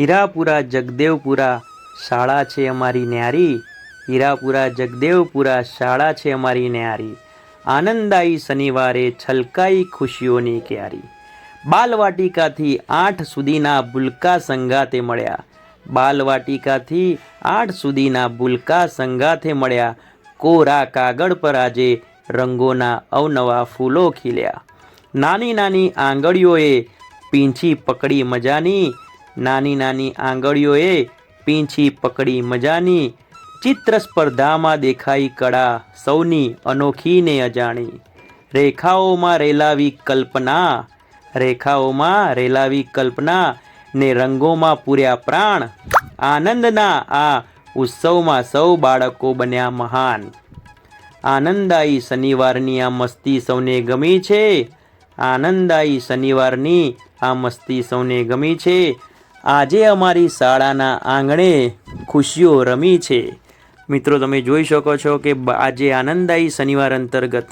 હીરાપુરા જગદેવપુરા શાળા છે અમારી ન્યારી. હીરાપુરા જગદેવપુરા શાળા છે અમારી ન્યારી. આનંદાઈ શનિવારે છલકાઈ ખુશીઓની ક્યારી. બાલવાટિકાથી આઠ સુધીના ભૂલકા સંગાતે મળ્યા. બાલવાટિકાથી આઠ સુધીના ભૂલકા સંગાથે મળ્યા. કોરા કાગળ પર આજે રંગોના અવનવા ફૂલો ખીલ્યા. નાની નાની આંગળીઓએ પીંછી પકડી મજાની નાની નાની આંગળીઓએ પીંછી પકડી મજાની ચિત્ર સ્પર્ધામાં દેખાઈ કળા સૌની અનોખી ને અજાણી. રેખાઓમાં રેલાવી કલ્પના, રેખાઓમાં રેલાવી કલ્પના ને રંગોમાં પૂર્યા પ્રાણ. આનંદના આ ઉત્સવમાં સૌ બાળકો બન્યા મહાન. આનંદાઈ શનિવારની આ મસ્તી સૌને ગમી છે. આનંદાઈ શનિવારની આ મસ્તી સૌને ગમી છે. આજે અમારી શાળાના આંગણે ખુશીઓ રમી છે. મિત્રો, તમે જોઈ શકો છો કે આજે આનંદાઈ શનિવાર અંતર્ગત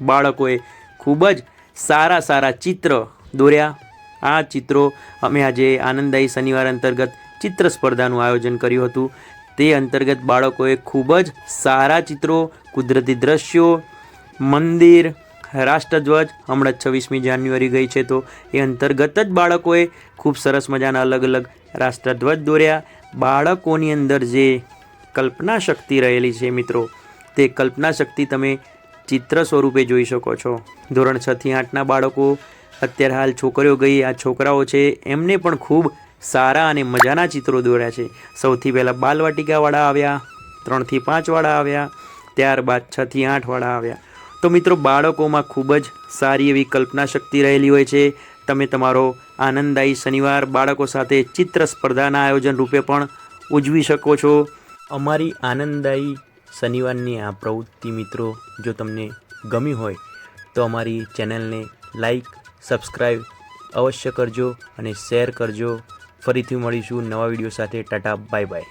બાળકોએ ખૂબ જ સારા સારા ચિત્ર દોર્યા. આ ચિત્રો અમે આજે આનંદાઈ શનિવાર અંતર્ગત ચિત્ર સ્પર્ધાનું આયોજન કર્યું હતું. તે અંતર્ગત બાળકોએ ખૂબ જ સારા ચિત્રો, કુદરતી દ્રશ્યો, મંદિર રાષ્ટ્રધ્વજ હમણાં છવ્વીસમી જાન્યુઆરી ગઈ છે તો એ અંતર્ગત જ બાળકોએ ખૂબ સરસ મજાના અલગ અલગ રાષ્ટ્રધ્વજ દોર્યા. બાળકોની અંદર જે કલ્પના શક્તિ રહેલી છે મિત્રો, તે કલ્પના શક્તિ તમે ચિત્ર સ્વરૂપે જોઈ શકો છો. ધોરણ છથી આઠના બાળકો, અત્યારે હાલ છોકરીઓ ગઈ, આ છોકરાઓ છે, એમને પણ ખૂબ સારા અને મજાના ચિત્રો દોર્યા છે. સૌથી પહેલાં બાલવાટિકાવાળા આવ્યા ત્રણથી પાંચવાળા આવ્યા, ત્યારબાદ છથી આઠવાળા આવ્યા. તો મિત્રો બાળકોમાં ખૂબ જ સારી એવી કલ્પના શક્તિ રહેલી હોય છે. તમે તમારો આનંદદાયી શનિવાર બાળકો સાથે ચિત્ર સ્પર્ધાના આયોજન રૂપે પણ ઉજવી શકો છો. અમારી આનંદદાયી શનિવારની આ પ્રવૃત્તિ મિત્રો જો તમને ગમી હોય, તો અમારી ચેનલને લાઈક સબસ્ક્રાઈબ અવશ્ય કરજો અને શેર કરજો. ફરીથી મળીશું નવા વીડિયો સાથે. Tata bye bye